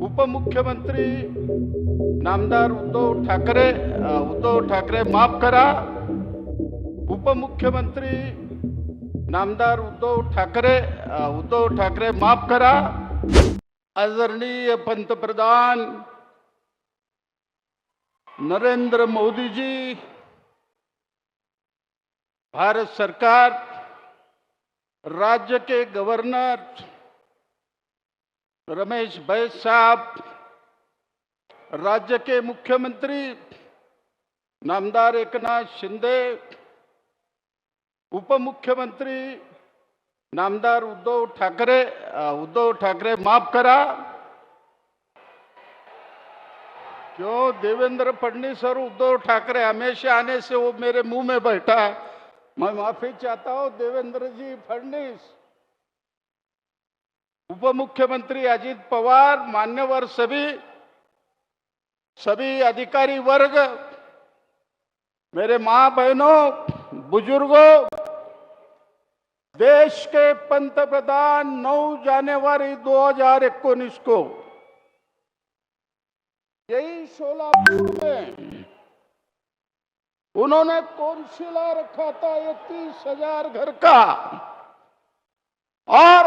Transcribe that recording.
उपमुख्यमंत्री नामदार उद्धव ठाकरे उद्धव ठाकरे माफ़ करा। उपमुख्यमंत्री नामदार उद्धव ठाकरे उद्धव ठाकरे माफ़ करा। आदरणीय पंतप्रधान नरेंद्र मोदी जी, भारत सरकार, राज्य के गवर्नर रमेश बैस साहब, राज्य के मुख्यमंत्री नामदार एकनाथ शिंदे उप मुख्यमंत्री नामदार उद्धव ठाकरे उद्धव ठाकरे माफ़ करा। क्यों? देवेंद्र फडणवीस और उद्धव ठाकरे हमेशा आने से वो मेरे मुँह में बैठा। है मैं माफ़ी चाहता हूँ, देवेंद्र जी फडणवीस। उप मुख्यमंत्री अजित पवार, मान्यवर सभी सभी अधिकारी वर्ग, मेरे माँ बहनों बुज़ुर्गों, देश के पंतप्रधान 9 जनवरी 2019 को यही सोलापुर में उन्होंने कौन रखा था ये तीस हज़ार घर का। और